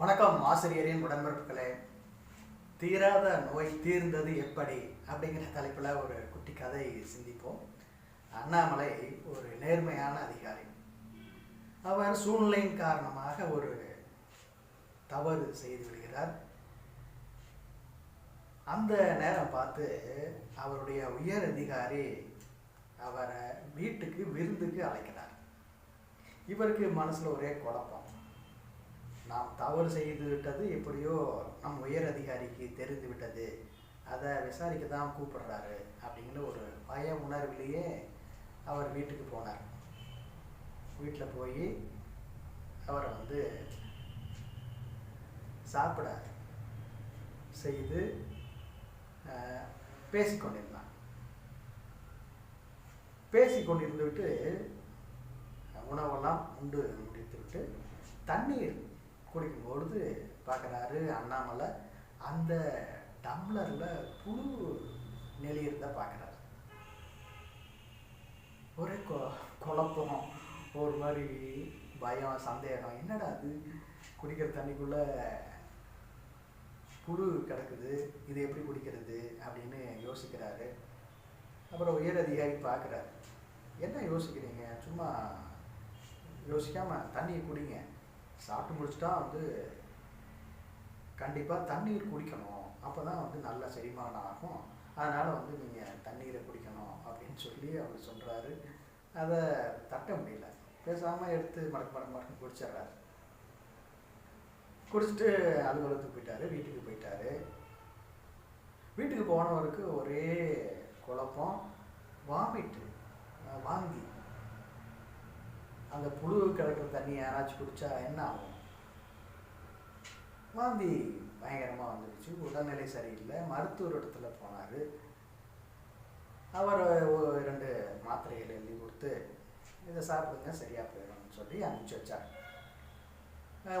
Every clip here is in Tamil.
வணக்கம் ஆசிரியரின் உடன்பிறப்புகளே. தீராத நோய் தீர்ந்தது எப்படி? அப்படிங்கிற தலைப்பில் ஒரு குட்டி கதை சிந்திப்போம். அண்ணாமலை ஒரு நேர்மையான அதிகாரி. அவர் சூழ்நிலையின் காரணமாக ஒரு தவறு செய்து விடுகிறார். அந்த நேரம் பார்த்து அவருடைய உயர் அதிகாரி அவரை வீட்டுக்கு விருந்துக்கு அழைக்கிறார். இவருக்கு மனசில் ஒரே குழப்பம். நாம் தவறு செய்து விட்டது எப்படியோ நம் உயர் அதிகாரிக்கு தெரிந்து விட்டது. அதை விசாரிக்க தான் கூப்பிடுறாரு அப்படிங்கிற ஒரு பய உணர்விலேயே அவர் வீட்டுக்கு போனார். வீட்டில் போய் அவரை வந்து சாப்பிட செய்து பேசிக்கொண்டிருந்தான். பேசிக்கொண்டிருந்து விட்டு உணவெல்லாம் உண்டு முடித்து விட்டு தண்ணீர் குடிக்கும் பொழுது பார்க்குறாரு அண்ணாமலை அந்த டம்ளரில் புழு நெளியிருந்தா பார்க்குறாரு. ஒரே கொ குழப்பம் ஒரு மாதிரி பயம் சந்தேகம். என்னடா அது குடிக்கிற தண்ணிக்குள்ளே புழு கிடக்குது இது எப்படி குடிக்கிறது அப்படின்னு யோசிக்கிறாரு. அப்புறம் உயர் அதிகாரி பார்க்குறாரு. என்ன யோசிக்கிறீங்க? சும்மா யோசிக்காமல் தண்ணியை குடிங்க. சாப்பிட்டு முடிச்சுட்டா வந்து கண்டிப்பாக தண்ணீர் குடிக்கணும். அப்போ தான் வந்து நல்ல செரிமானம் ஆகும். அதனால் வந்து நீங்கள் தண்ணீரை குடிக்கணும் அப்படின்னு சொல்லி அவர் சொல்கிறாரு அதை தட்ட முடியல. பேசாமல் எடுத்து மடக்கு மடக்கு மடக்கு குடிச்சிடுறாரு. குடிச்சிட்டு அலுவலகத்துக்கு போயிட்டாரு வீட்டுக்கு போயிட்டாரு. வீட்டுக்கு போனவருக்கு ஒரே குழப்பம். வாமிட்டு வாங்கி வாந்தி. அந்த புழு கிடக்கிற தண்ணி யாராச்சும் குடிச்சா என்ன ஆகும்? வாந்தி பயங்கரமாக வந்துடுச்சு உடல்நிலை சரியில்லை. மருத்துவர் இடத்துல போனார். அவர் ரெண்டு மாத்திரைகள் எழுதி கொடுத்து இதை சாப்பிடுங்க சரியாக போயிடும்னு சொல்லி அனுப்பிச்சி வச்சார்.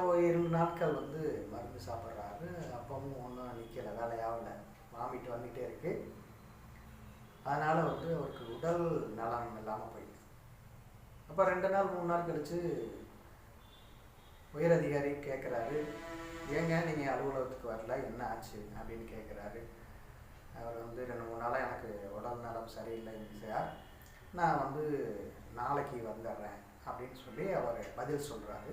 ஒரு இரண்டு நாட்கள் வந்து மருந்து சாப்பிட்றாரு. அப்பவும் ஒன்றும் நிற்கலை வேலையாகல. வாமிட்டு வந்துகிட்டே இருக்கு. அதனால் வந்து அவருக்கு உடல் நலம் இல்லாமல் போயிடுது அப்போ ரெண்டு நாள் மூணு நாள் கழிச்சு உயர் அதிகாரி கேட்குறாரு ஏங்க நீங்கள் அலுவலகத்துக்கு வரல என்ன ஆச்சு அப்படின்னு கேட்குறாரு அவர் வந்து ரெண்டு மூணு நாளாக எனக்கு உடல் நலம் சரியில்லை சார். நான் வந்து நாளைக்கு வந்துடுறேன் அப்படின்னு சொல்லி அவர் பதில் சொல்கிறாரு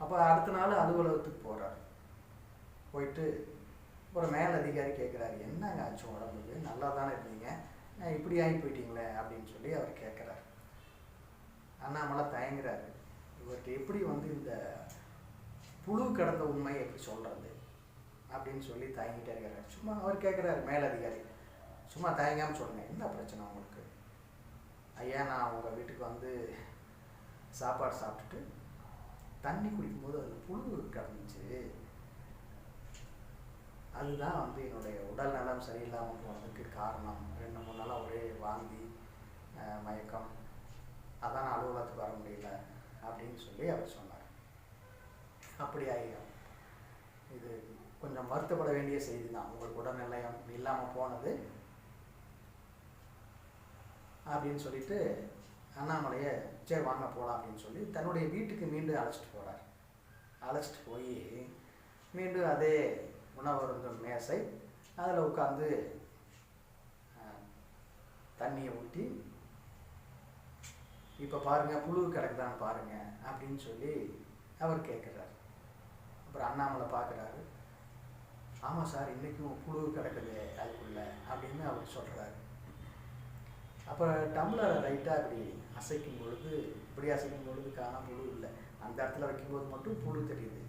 அப்போ அடுத்த நாள் அலுவலகத்துக்கு போகிறாரு போயிட்டு ஒரு மேல் அதிகாரி கேட்குறாரு என்னங்க ஆச்சு உடம்புக்கு? நல்லா தானே இருந்தீங்க இப்படி ஆகி போயிட்டீங்களே அப்படின்னு சொல்லி அவர் கேட்குறாரு அண்ணாமலை தயங்குறாரு. இவர்கிட்ட எப்படி வந்து இந்த புழு கடந்த உண்மையை எப்படி சொல்கிறது அப்படின்னு சொல்லி தயங்கிட்டே இருக்கிறாரு சும்மா அவர் கேட்குறாரு மேலதிகாரி. சும்மா தயங்காமல் சொல்லுங்க என்ன பிரச்சனை உங்களுக்கு? ஐயா நான் உங்கள் வீட்டுக்கு வந்து சாப்பாடு சாப்பிட்டுட்டு தண்ணி குடிக்கும்போது அதில் புழு கடந்துச்சு. அதுதான் வந்து என்னுடைய உடல் நலம் சரியில்லாமல் போனதுக்கு காரணம். ரெண்டு மூணு நாளாக ஒரே வாந்தி மயக்கம். அதான் நான் அலுவலகத்துக்கு வர முடியல அப்படின்னு சொல்லி அவர் சொன்னார். அப்படி ஆகிடும் இது கொஞ்சம் வருத்தப்பட வேண்டிய செய்தி தான் உங்களுக்கு உடல்நிலையம் இல்லாமல் போனது அப்படின்னு சொல்லிட்டு அண்ணாமலையை சரி வாங்க போகலாம் அப்படின்னு சொல்லி தன்னுடைய வீட்டுக்கு மீண்டும் அழைச்சிட்டு போகிறார் அழைச்சிட்டு போய் மீண்டும் அதே உணவருந்தும் மேசை அதில் உட்காந்து தண்ணியை ஊற்றி இப்போ பாருங்கள் புழு கிடக்குதான்னு பாருங்கள் அப்படின்னு சொல்லி அவர் கேட்குறாரு அப்புறம் அண்ணாமலை பார்க்குறாரு ஆமாம் சார் இன்றைக்கும் புழு கிடக்குது அதுக்குள்ள அப்படின்னு அவர் சொல்கிறாரு அப்போ டம்ளரை லைட்டாக இப்படி அசைக்கும் பொழுது இப்படி அசைக்கும் பொழுது காணா புழு இல்லை. அந்த இடத்துல வைக்கும்போது மட்டும் புழு தெரியுது.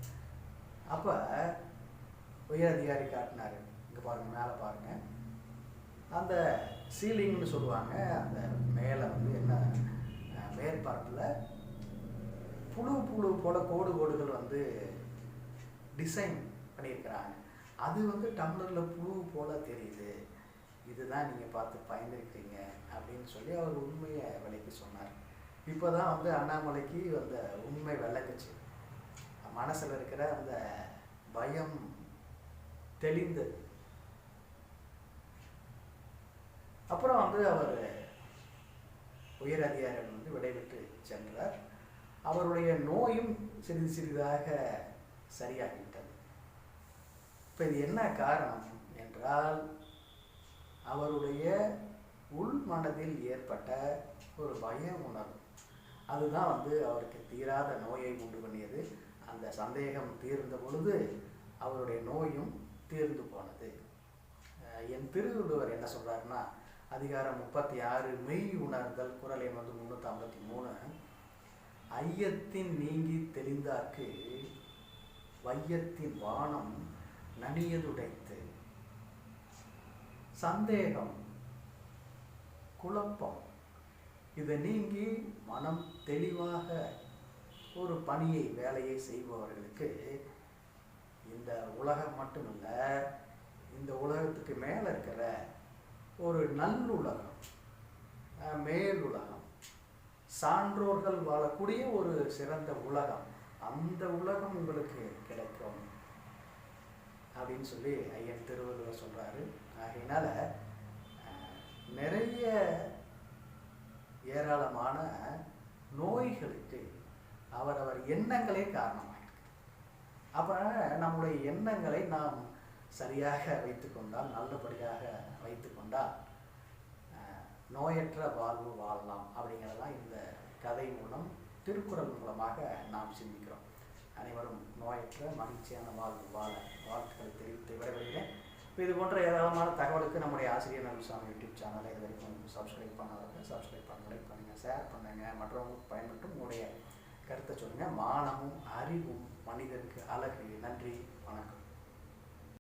அப்போ உயர் அதிகாரி காட்டினார். இங்கே பாருங்கள் மேலே பாருங்கள் அந்த சீலிங்னு சொல்லுவாங்க அந்த மேலே வந்து என்ன மேற்பரப்பில் புழு புழு போல கோடு கோடுகள் வந்து டிசைன் பண்ணியிருக்கிறாங்க. அது வந்து டம்ளரில் புழு போல தெரியுது. இதுதான் நீங்கள் பார்த்து பயந்துருக்கீங்க அப்படின்னு சொல்லி அவர் உண்மையை விலைக்கு சொன்னார். இப்போ தான் வந்து அண்ணாமலைக்கு அந்த உண்மை விளக்குச்சு மனசில் இருக்கிற அந்த பயம் தெளிந்து. அப்புறம் வந்து அவர் உயர் அதிகாரிகள் அவருடைய நோயும் சிறிது சிறிதாக சரியாகிவிட்டது. இப்போ இது என்ன காரணம் என்றால் அவருடைய உள் மனதில் ஏற்பட்ட ஒரு பய உணர்வு. அதுதான் வந்து அவருக்கு தீராத நோயை உண்டு பண்ணியது. அந்த சந்தேகம் தீர்ந்த பொழுது அவருடைய நோயும் தீர்ந்து போனது. என் திருவள்ளுவர் என்ன சொல்கிறாருன்னா அதிகாரம் முப்பத்தி ஆறு மெய் உணர்தல் குரல் எண் வந்து முந்நூற்றி ஐம்பத்தி மூணு. ஐயத்தின் நீங்கி தெளிந்தார்க்கு வையத்தின் வானம் நனியதுடைத்து. சந்தேகம் குழப்பம் இதை நீங்கி மனம் தெளிவாக ஒரு பணியை வேலையை செய்பவர்களுக்கு இந்த உலகம் மட்டுமில்ல இந்த உலகத்துக்கு மேலே இருக்கிற ஒரு நல்லுலகம் மேலுலகம் மேல் உலகம் சான்றோர்கள் வாழக்கூடிய ஒரு சிறந்த உலகம். அந்த உலகம் உங்களுக்கு கிடைக்கும். அப்படின்னு சொல்லி ஐயன் திருவள்ளுவர் சொல்றாரு. ஆகையினால நிறைய ஏராளமான நோய்களுக்கு அவரவர் எண்ணங்களே காரணமாக அப்போ நம்முடைய எண்ணங்களை நாம் சரியாக வைத்துக்கொண்டால் நல்லபடியாக வைத்துக்கொண்டால் நோயற்ற வாழ்வு வாழலாம் அப்படிங்கிறதான் இந்த கதை மூலம் திருக்குறள் மூலமாக நாம் சிந்திக்கிறோம். அனைவரும் நோயற்ற மகிழ்ச்சியான வாழ்வு வாழ வாழ்த்துக்களை தெரிவித்து விடைபெறுகிறேன். இப்போ இது போன்ற ஏராளமான தகவலுக்கு நம்முடைய ஆசிரியர் நல்சாமி யூடியூப் சேனலை இது வரைக்கும் சப்ஸ்கிரைப் பண்ணாதவங்க சப்ஸ்கிரைப் பண்ண லைக் பண்ணுங்கள் ஷேர் பண்ணுங்கள் மற்றவங்களுக்கு பயன்பட்டு உங்களுடைய கருத்தை சொல்லுங்கள் மானமும் அறிவும் மனிதருக்கு அழகு. நன்றி வணக்கம்.